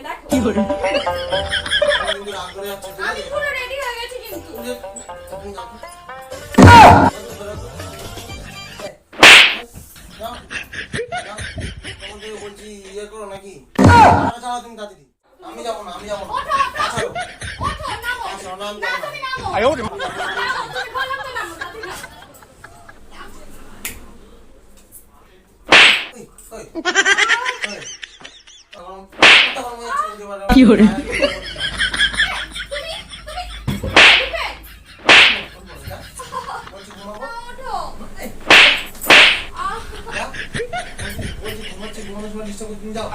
দেখো আমি করে পুরো রেডি হয়ে গেছি কিন্তু বলছি ইয়ে করো নাকি তুমি তাড়াতাড়ি আমি যাব না। আমি যাব না ওঠো ছাড়ো ওঠো নামো ছাড়ো না আমি না যাব তুমি না নামো নামো তুমি বললাম তো নামো তাড়াতাড়ি নামো। ওই, ওই, ওই। তখন- তখন মনে হচ্ছে যে এবারে- কি ওরে? তুমি তুমি উঠবে বলছি ঘুমাবো? ওঠো আহ যা। বলছি ঘুমাচ্ছি, ঘুমানোর সময় disturb করছি, যাও।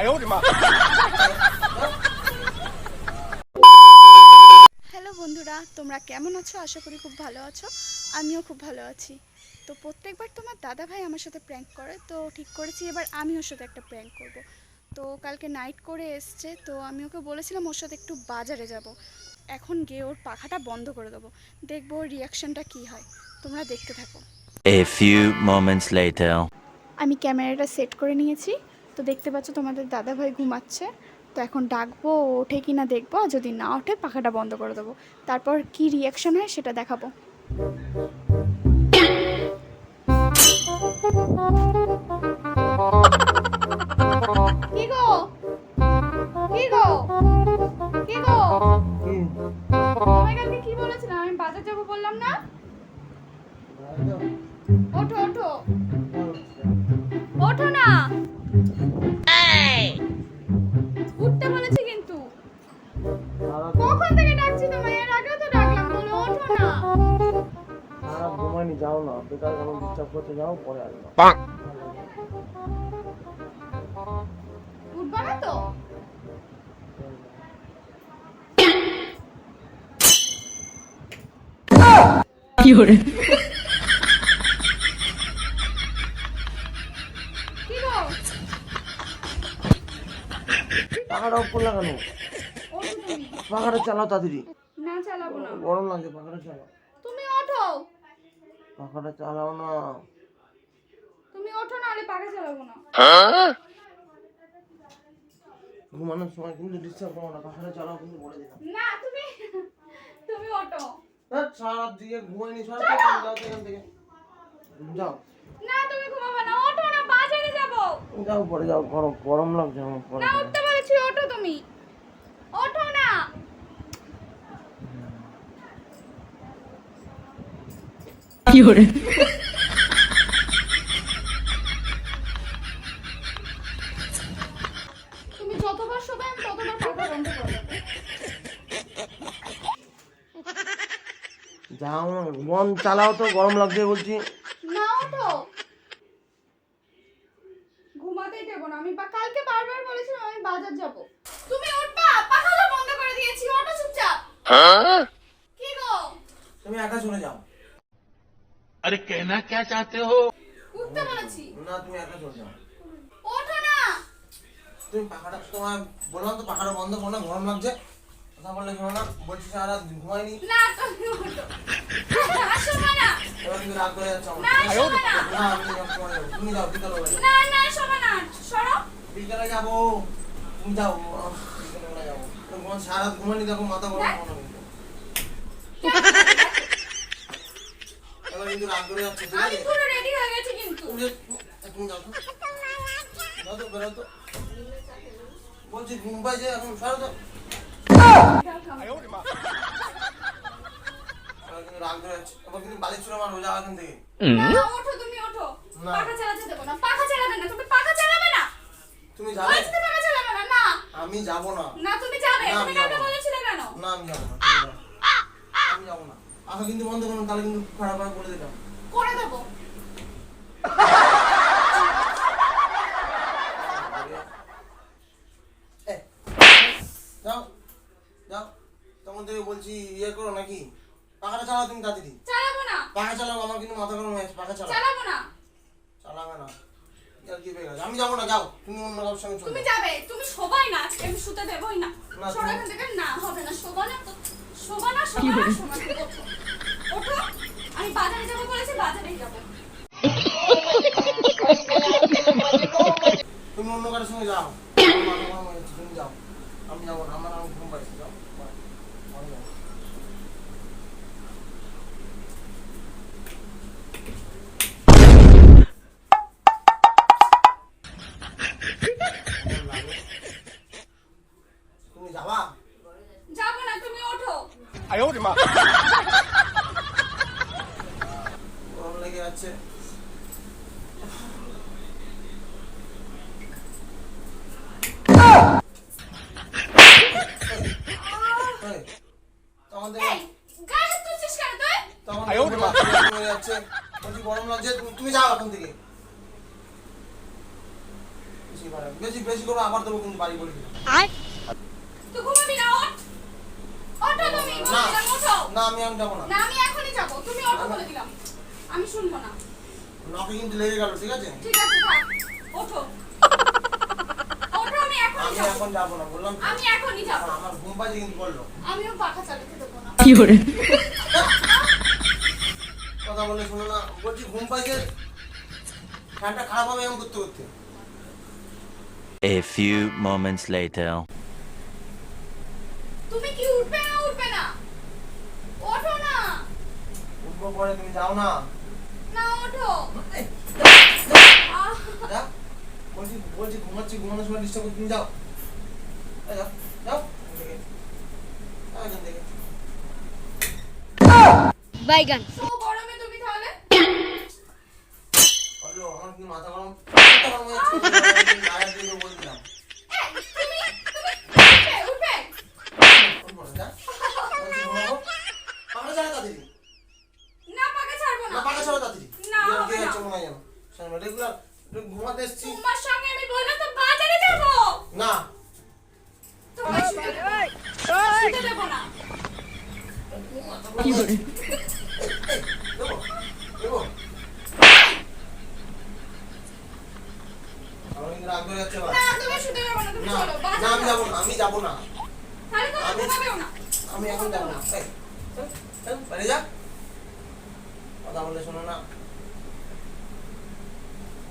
হ্যালো বন্ধুরা, তোমরা কেমন আছো? আশা করি খুব ভালো আছো। আমিও খুব ভালো আছি। তো প্রত্যেকবার তোমার দাদা ভাই আমার সাথে প্র্যাঙ্ক করে, তো ঠিক করেছি, এবার আমি ওর সাথে একটা প্র্যাঙ্ক করব। তো কালকে নাইট করে এসছে তো আমি ওকে বলেছিলাম ওর সাথে একটু বাজারে যাব এখন গিয়ে ওর পাখাটা বন্ধ করে দেবো দেখব ওর রিয়াকশনটা কী হয় তোমরা দেখতে থাকো A few moments later. আমি ক্যামেরাটা সেট করে নিয়েছি তো দেখতে পাচ্ছ তোমাদের দাদা ভাই ঘুমাচ্ছে তো এখন ডাকবো ওঠে কি না দেখব আর যদি না ওঠে পাখাটা বন্ধ করে দেবো তারপর কি রিয়াকশন হয় সেটা দেখাবো কি গো? কি গো? কি গো? তোমায় কালকে কি বলেছিলাম আমি বাজার যাব বললাম না? ওঠো ওঠো। ওঠো না। উঠতে বলেছি কিন্তু। কখন থেকে ডাকছি তোমায়? এর আগেও তো ডাকলাম। বলো ওঠো না। সারা যাও না। বেকার কেন ডিস্টার্ব করতে যাও পরে আসব। না তো কি ওরে কি গো? পাখাটা অফ করলা কেন? পাখাটা চালাও তাড়াতাড়ি। না চালাবো না। গরম লাগছে পাখাটা চালাও। তুমি ওঠো। পাখাটা চালাও না। তুমি ওঠো না আরে পাখা চালাবো না। ঘুমানোর সময় কিন্তু ডিস্টার্ব করো না পাখাটা চালাও কিন্তু বলে দিলাম। না তুমি তুমি ওঠো। হ্যাঁ, সারা দিকে ঘুমাইনি সারা যাও তো এখান থেকে। যাও। না তুমি ঘুমাবে না ওঠো না বাজারে যাব। যাও পরে যাও গরম গরম লাগছে আমার পরে না যাও। উঠতে বলেছি ওঠো তুমি। ওঠো না। কি ওরে তুমি যতবার শোবে আমি ততবার পাখা বন্ধ করে যাও মন চালাও তো গরম লাগছে বলছি। না তো। ঘুমাতেই দেবো না আমি কালকে বারবার বলেছিলাম আমি বাজার যাব। তুমি ওটা পাখাটা বন্ধ করে দিয়েছি ওটা চুপচাপ। কি গো? তুমি একা চলে যাও। আরে কেনা কে চাইতে হো? উঠতে বলেছি। না তুমি একা চলে যাও। তুমি পাখাটা তোমার বললাম তো পাখাটা বন্ধ করো না গরম লাগছে। কথা বললে শোনো না? বলছি সারা দিন ঘুমাইনি না তুমি না এবার কিন্তু রাগ করে যাচ্ছে না আমি তোমার তুমি যাও বিকালে না না শোবে না সরো। বিকালে যাব। তুমি যাও বিকালে যাব। তো ঘুমান সারা রাত ঘুমাইনি দেখো মাথা গরম হ্যাঁ? করো কিন্তু এবার কিন্তু রাগ করে যাচ্ছে আমি পুরো রেডি হয়ে গেছি কিন্তু। তুমি তুমি যাও। তো যাও তো বেরো তো। বলছি ঘুম পাইছে এখন সারা তো এবার কিন্তু রাগ করে বালিশ ছুড়ে মারবো যাও এখান থেকে। না ওঠো তুমি ওঠো। পাখা চালাতে দেবো না পাখা চালাবে না তুমি পাখা চালাবে না। তুমি যাবে? পাখা চালাবে না না। আমি যাব না। না তুমি যাবে তুমি আমি যাব না। বলেছিলে কেন? না আমি যাব না আমি যাব না। আশা কিন্তু বন্ধ করুন তাহলে কিন্তু খারাপ বলে দিলাম। করে দেবো এ, যাও যাও তখন থেকে বলছি ইয়ে করো নাকি? পাখাটা চালাও তুমি তাড়াতাড়ি। চালাবো না। পাখা চালাও আমার কিন্তু মাথা গরম হয়েছে পাখা চালাও। চালাবো না। চালাবে না। আমি যাব না যাও। তুমি অন্য কারোর সঙ্গে চলে তুমি যাবে তুমি শোবাই না আজকে আমি শুতে দেবই না। না, সরো এখান থেকে না হবে না। শোবা না তো শোবা না শোবা না শোবা না ওঠো। আমি বাজারে যাব বলেছি বাজারেই যাব। তুমি অন্য কারোর সঙ্গে যাও। যাবা যাব না তুমি ওঠো। গরম লেগে যাচ্ছে। এই, তোমাদের এই গায়ে হাত তুলছিস কেন তুই? তখন হয়ে যাচ্ছে। বলছি গরম লাগছে তুমি- তুমি যাও এখন থেকে। বেশি। বেশি করে আবার দেবো কিন্তু বাড়ি বলে। তুই ঘুমাবি না ওঠ। ওঠো তুমি না ওঠো। না আমি আমি যাব না। না আমি এখনই যাব। তুমি ওঠো বলে দিলাম। আমি শুনব না। নখে কিন্তু লেগে গেল ঠিক আছে? ঠিক আছে থাক। ওঠো। ওঠো আমি এখনই আমি এখন যাব না বললাম আমি এখনই যাব। আমার ঘুম পাচ্ছে কিন্তু বলল। আমিও পাখা চালাতে দেবো না। Fiore, কথা বলে শোনো না বলছি ঘুম পাইছে ফ্যানটা খারাপ হবে এমন করতে করতে। A few moments later. তুমি কি উঠবে না উঠবে না ওঠো না পরে তুমি যাও না। না ওঠো। বলছি বলছি ঘুমাচ্ছি ঘুমানোর সময় ডিস্টার্ব তুমি যাও। যাও। যাও এখান থেকে। যাও এখান থেকে বাইগান গরমে তুমি তাহলে? আমার কিন্তু মাথা গরম। মাথা গরম হয়ে যাচ্ছে, গায়ে হাত দিয়ে দেবো বলে দিলাম এই, তুমি তুমি উঠবে উঠবে উঠবো না, যা। বলছি ঘুমাবো। পাখা ছাড়া তাড়াতাড়ি। না পাখা ছাড়বো না, না পাখা ছাড়া তাড়াতাড়ি। না, ইয়ার হবে কি না। হচ্ছে মনে হয় যেন। শোনো, regular, একটু ঘুমাতে এসছি। তোমার সঙ্গে আমি বললাম তো বাজারে যাব না তোমার শুতে দেবো শুতে দেবো না Fiore, দেবো দেবো আমার কিন্তু রাগ ধরে যাচ্ছে না তুমি শুতে দেবো না তুমি চলো না, আমি যাব না আমি যাব না। তাহলে তো আমি- ঘুমাবেও না। আমি এখন যাব না। এই, চল, চল, যা। কথা বলে শোনো না।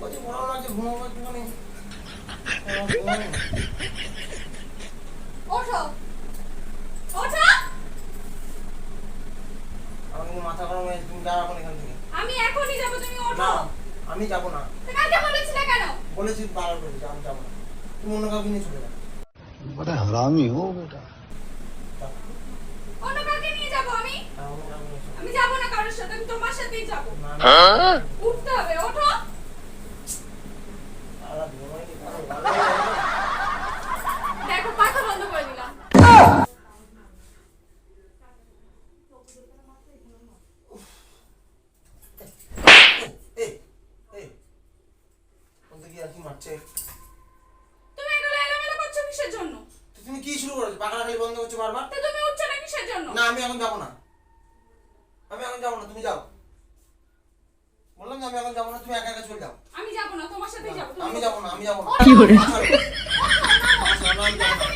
বলছি ঘুমাবো না যে ঘুমাবো একটুখানি। আমার ওঠো। ওঠো। আমার কিন্তু মাথা গরম হয়ে তুমি যাও এখন এখান থেকে। আমি এখনই যাব তুমি ওঠো। না আমি যাব না। কালকে বলেছিলে কেন বলেছি বারবার বলেছি আমি যাব না। তুমি অন্য কাউকে নিয়ে চলে যাও। বড় হারামি হো বেটা। অন্য কাউকে নিয়ে যাব আমি? হ্যাঁ, আমি যাব না কারোর সাথে আমি তোমার সাথেই যাব। হ্যাঁ? উঠতে হবে কি করেছ পাখাটা বন্ধ করছ বারবার তো তুমি উঠছো না কিসের জন্য না আমি এখন যাব না আমি এখন যাব না তুমি যাও বললাম যে আমি এখন যাব না তুমি একা একা চলে যাও আমি যাব না তোমার সাথেই যাব আমি। যাব না আমি যাব না Fiore, আচ্ছা,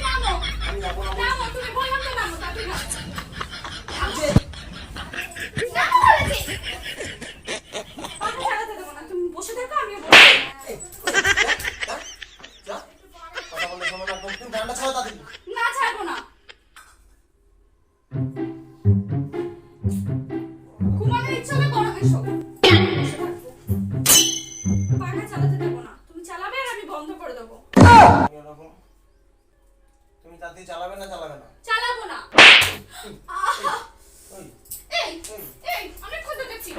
চালাবে না। চালাবো না! এই এই অনেকক্ষণ তো দেখছি।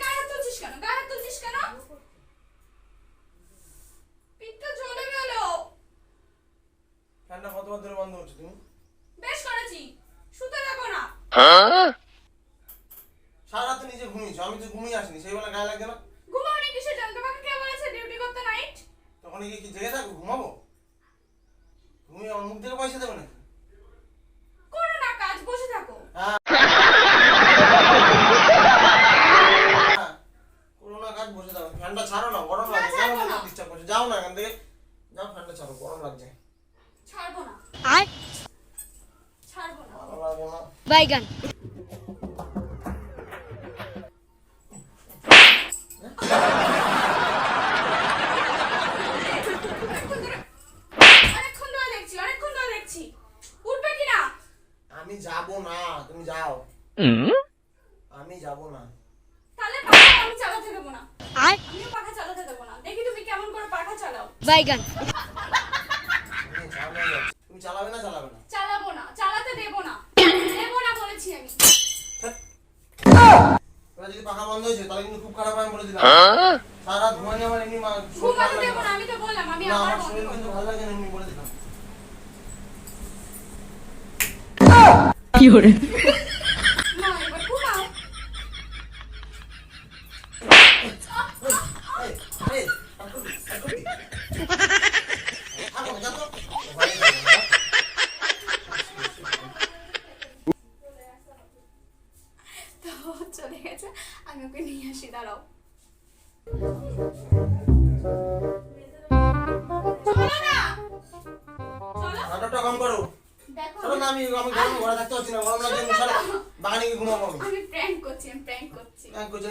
গায়ে হাত তুলছিস কেন? গায়ে হাত তুলছিস কেন? পিঠটা জ্বলে গেল। ফ্যানটা কতবার ধরে বন্ধ হচ্ছে তুমি? বেশ করেছি। শুতে দেবো না। সারা রাত নিজে ঘুমিয়েছো আমি তো ঘুমিয়ে আসিনি সেই বেলা গায়ে লাগছে না? ঘুমাওনি কিসের জন্য? তোমাকে কে বলেছে ডিউটি করতে নাইট তখন কি জেগে থাকব ঘুমাবো? ঘুমিয়ে আমার মুখ থেকে পয়সা দেবে নাকি করো না কাজ বসে থাকো হ্যাঁ করোনা কাজ বসে যাবে ফ্যানটা ছাড়ো না গরম লাগছে। ডিস্টার্ব করছ যাও না এখান থেকে। যাও ফ্যানটা ছাড়ো গরম লাগছে। ছাড়বো না। আয়। ছাড়বো না। ভালো লাগে না। বাইগান অনেকক্ষণ ধরে অনেকক্ষণ ধরে দেখছি অনেকক্ষণ ধরে দেখছি আমি যাব না তুমি যাও আমি যাব না তাহলে পাখা আমি চালাতে দেবো না আমিও পাখা চালাতে দেবো না দেখি তুমি কেমন করে পাখা চালাও বাইগান। তুমি চালাবে না চালাবে না। চালাবো না চালাতে দেবো না। দেবো না বলেছি আমি। এবার যদি পাখা বন্ধ হয়েছে তাহলে কিন্তু খুব খারাপ আমি বলে দিলাম। সারা রাত ঘুমানি আমার এমনি মা- ঘুমাতে লাগে না না। আমি তো বললাম আমি আমার শরীর কিন্তু ভালো লাগে না এমনি বলে দিলাম। Fiore, না এবার ঘুমাও এই, এই, আর করবি, আর করবি। থাকো না, যা তো। ঘরে যাব, যা। তো চলে গেছে আমি ওকে নিয়ে আসি দাঁড়াও চলো না চলো নাটকটা কম করো। চলো না আমি আমি গরম ঘরে থাকতে পারছি না। গরম লাগছে আমি বাগানে গিয়ে ঘুমাবো আমি? আমি প্র্যাঙ্ক করছি আমি প্র্যাঙ্ক করছি। এক করছে।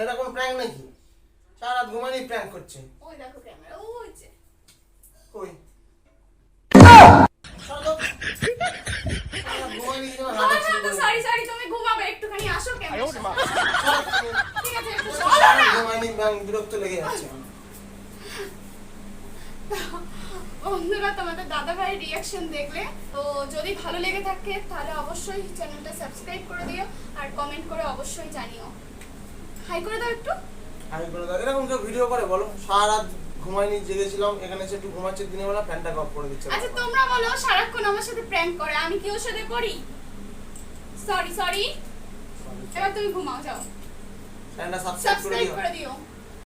এটা কোনো প্র্যাঙ্ক নাকি? সারা রাত ঘুমানি প্র্যাঙ্ক করছে। ওই দেখো ক্যামেরা ওই যে। কই? তোমার নাটক শুরু করে সরি সরি তুমি ঘুমাবে একটুখানি আসো ক্যামেরা ঠিক আছে একটু চলো না। ঘুমাইনি ব্যাং বিরক্ত লেগে যাচ্ছে। বন্ধুরা তোমাদের দাদা ভাইয়ের রিয়াকশন দেখলে? তো যদি ভালো লেগে থাকে তাহলে অবশ্যই চ্যানেলটা সাবস্ক্রাইব করে দিও আর কমেন্ট করে অবশ্যই জানিও। হাই করে দাও একটু। আমি করে দাও। এরকম কেউ ভিডিও করে বলো। সারা রাত ঘুমাইনি জেগেছিলাম এখানে এসে একটু ঘুমাচ্ছে দিনের বেলা ফ্যানটা অফ করে দিচ্ছে। আচ্ছা তোমরা বলো সারাক্ষণ আমার সাথে প্র্যাঙ্ক করে আমি কি ওর সাথে করি? সরি সরি এবার তুমি ঘুমাও যাও। সাবস্ক্রাইব করে দিও।